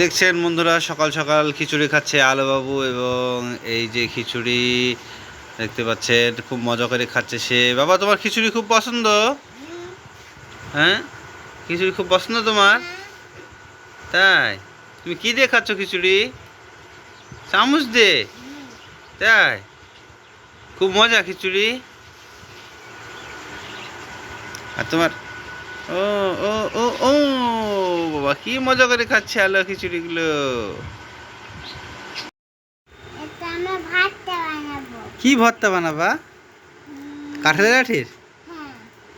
দেখছেন বন্ধুরা, সকাল সকাল খিচুড়ি খাচ্ছে আলোবাবু এবং এই যে খিচুড়ি দেখতে পাচ্ছেন, খুব মজা করে খাচ্ছে সে। বাবা, তোমার খিচুড়ি খুব পছন্দ? হ্যাঁ? খিচুড়ি খুব পছন্দ তোমার? তাই? তুমি কি দিয়ে খাচ্ছ খিচুড়ি? চামচ দে তাই? খুব মজা খিচুড়ি। আর তোমার ও ও ও ও বাবা কি মজা করে খাচ্ছে আলো খিচুড়িগুলো। কি ভর্তা বানাবা? কাঁঠালের আঠির? হ্যাঁ।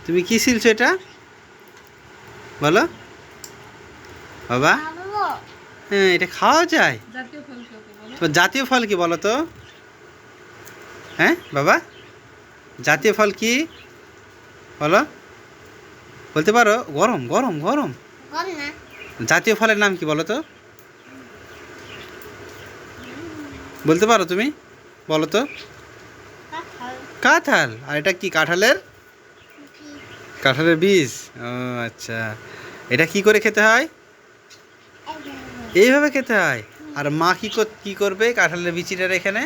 তুমি কি শিলছো এটা? বলো। বাবা। হ্যাঁ এটা খাওয়া যায়। জাতীয় ফলকে ওকে বলো। তো জাতীয় ফল কি বলো তো? হ্যাঁ বাবা। জাতীয় ফল কি? বলো। বলতে পারো গরম গরম গরম। জাতীয় ফলের নাম কি বলো তো? বলতে পারো তুমি বলো তো। কাঁঠাল। আর এটা কি কাঁঠালের? কাঁঠালের বীজ। ও আচ্ছা। এটা কি করে খেতে হয়? এইভাবে। খেতে হয়? আর মা কি কি করবে কাঁঠালের বিচিটার এখানে?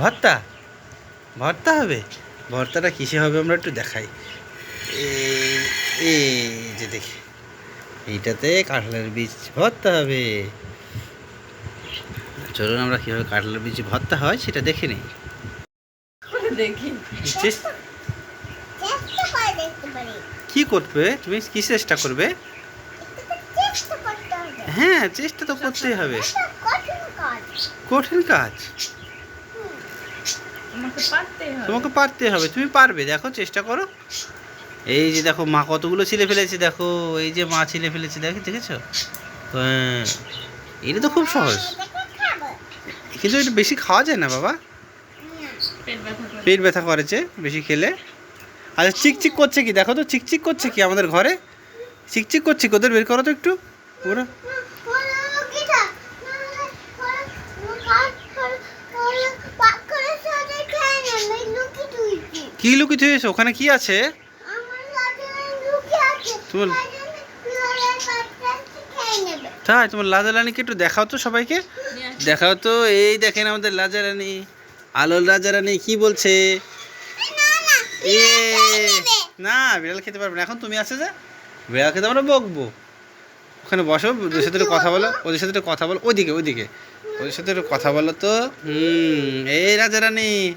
ভর্তা? ভর্তা হবে? ভর্তাটা কিসে হবে আমরা একটু দেখাই। এই এই যে দেখি। এইটাতে কাঁঠালের বীজ ভর্তা হবে। চলুন আমরা কীভাবে কাঁঠালের বীজ ভর্তা হয় সেটা দেখে নিই। দেখি। চেষ্টা করে কি করবে? তুমি কি চেষ্টা করবে? একটু তো চেষ্টা করতে হবে। হ্যাঁ চেষ্টা তো করতেই হবে। কঠিন কাজ কঠিন কাজ আমাকে পারতেই হবে তোমাকে পারতে হবে। তুমি পারবে দেখো চেষ্টা করো। এই যে দেখো মা কতগুলো ছিলে ফেলেছে দেখো এই যে মা ছিলে ফেলেছে দেখো দেখেছ? হ্যাঁ এটা তো খুব সহজ। কিন্তু এটা বেশি খাওয়া যায় না বাবা। পেট ব্যথা করে। পেট ব্যথা করেছে বেশি খেলে। আচ্ছা চিকচিক করছে কি? দেখো তো চিকচিক করছে কি আমাদের ঘরে? চিকচিক করছে কি? ওদের বের করো তো একটু। ওরা কি লুকিয়ে হয়েছে ওখানে কি আছে? তোমার- তাই তোমার লাজা রানীকে একটু দেখাও তো সবাইকে। দেখাও তো এই দেখেন আমাদের লাজা রানী আলোর রাজা রানী কি বলছে? এ না বিড়াল খেতে পারবে না। এখন তুমি আসে যা বিড়াল খেতে আমরা বকবো। ওখানে বসো ওদের সাথে একটু কথা বলো ওদের সাথে একটু কথা বলো। ওইদিকে ওইদিকে। ওদের সাথে একটু কথা বলো তো। হুম এই রাজা রানী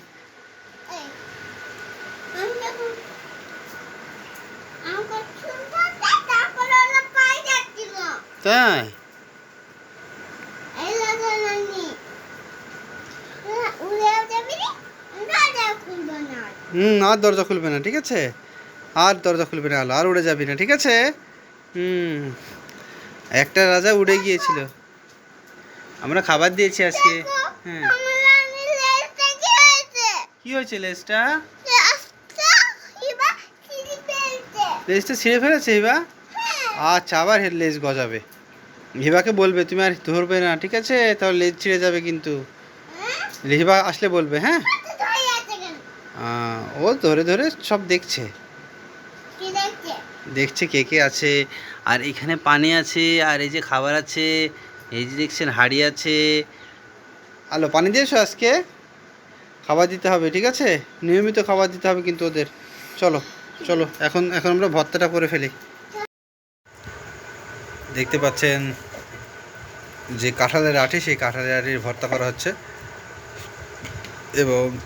তাই? হুম আর দরজা খুলবে না ঠিক আছে? আর দরজা খুলবে না আলো আর উড়ে যাবি না ঠিক আছে? হুম একটা রাজা উড়ে গিয়েছিল। আমরা খাবার দিয়েছি আজকে। হ্যাঁ। কি হয়েছে? লেজটা? লেজটা ছিঁড়ে ফেলেছে। হিবা আচ্ছা আবার লেজ গজাবে। হিবাকে বলবে তুমি আর ধরবে না ঠিক আছে? তাহলে লেজ ছিঁড়ে যাবে কিন্তু। হিবা আসলে বলবে হ্যাঁ? ও ধরে ধরে সব দেখছে? দেখছে কে কে আছে আর এখানে পানি আছে আর এই যে খাবার আছে এই যে দেখছেন হাড়ি আছে। আলো পানি দিয়েছ আজকে? খাবার দিতে হবে ঠিক আছে? নিয়মিত খাবার দিতে হবে কিন্তু ওদের। চলো চলো এখন এখন আমরা ভর্তাটা করে ফেলি। দেখতে পাচ্ছেন যে কাঁঠালের আঠি সেই কাঁঠালের আঠির ভর্তা করা হচ্ছে। এবং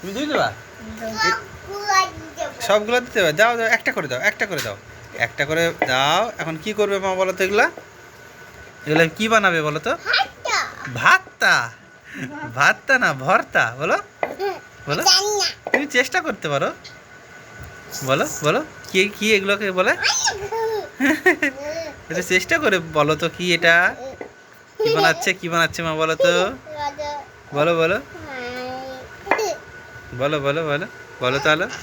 তুমি সবগুলো দিতে হবে। দাও দাও, একটা করে দাও, একটা করে দাও। একটা করে দাও। এখন কি করবে মা বলো তো এগুলা? এগুলা কি বানাবে বলো তো? ভাতটা। ভাতটা না, ভর্তা। বলো। বলো। তুমি চেষ্টা করতে পারো। বলো বলো। কি কি এগুলোকে বলে? এটা চেষ্টা করে বলো তো কি এটা? কি বানাচ্ছে কি বানাচ্ছে মা বলো তো? বলো বলো। বলো বলো বলো। বলো তাহলে।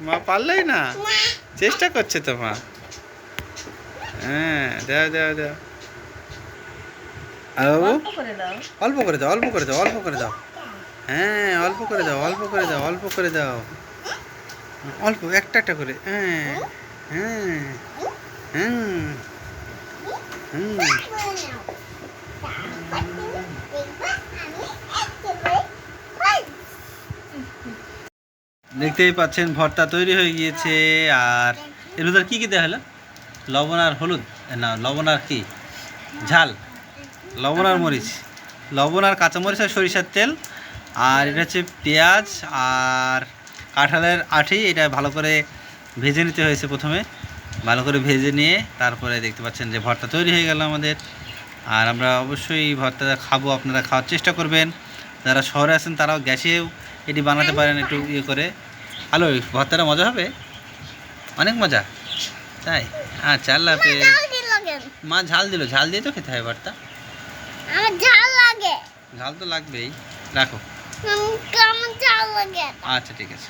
মা পারলেই না? চেষ্টা করছে তো মা। হ্যাঁ দাও দাও দাও। আর বাবু? অল্প করে দাও। অল্প করে দাও অল্প করে দাও অল্প করে দাও। হ্যাঁ অল্প করে দাও অল্প করে দাও অল্প করে দাও। অল্প একটা একটা করে। হ্যাঁ হ্যাঁ হ্যাঁ ফেলছি। দেখতেই পাচ্ছেন, ভর্তা তৈরি হয়ে গিয়েছে। আর এর ভিতরে কী কী দেওয়া হলো? লবণ আর হলুদ? না, লবণ আর কি? ঝাল। লবণ আর মরিচ। লবণ আর কাঁচামরিচ আর সরিষার তেল। আর এটা হচ্ছে পেঁয়াজ আর কাঁঠালের আঠি এটা ভালো করে ভেজে নিতে হয়েছে প্রথমে। ভালো করে ভেজে নিয়ে তারপরে দেখতে পাচ্ছেন যে ভর্তা তৈরি হয়ে গেল আমাদের। আর আমরা অবশ্যই এই ভর্তাটা খাব আপনারা খাওয়ার চেষ্টা করবেন। যারা শহরে আছেন তারাও গ্যাসেও এটি বানাতে পারেন একটু ইয়ে করে। হ্যালো ভর্তাটা মজা হবে? অনেক মজা। তাই? আচ্ছা আল্লাহ হাফেজ। ঝাল দিল কেন? মা ঝাল দিল ঝাল দিয়ে তো খেতে হয় ভর্তা। আমার ঝাল লাগে। ঝাল তো লাগবেই। রাখো। কেমন চাল লাগে আচ্ছা ঠিক আছে।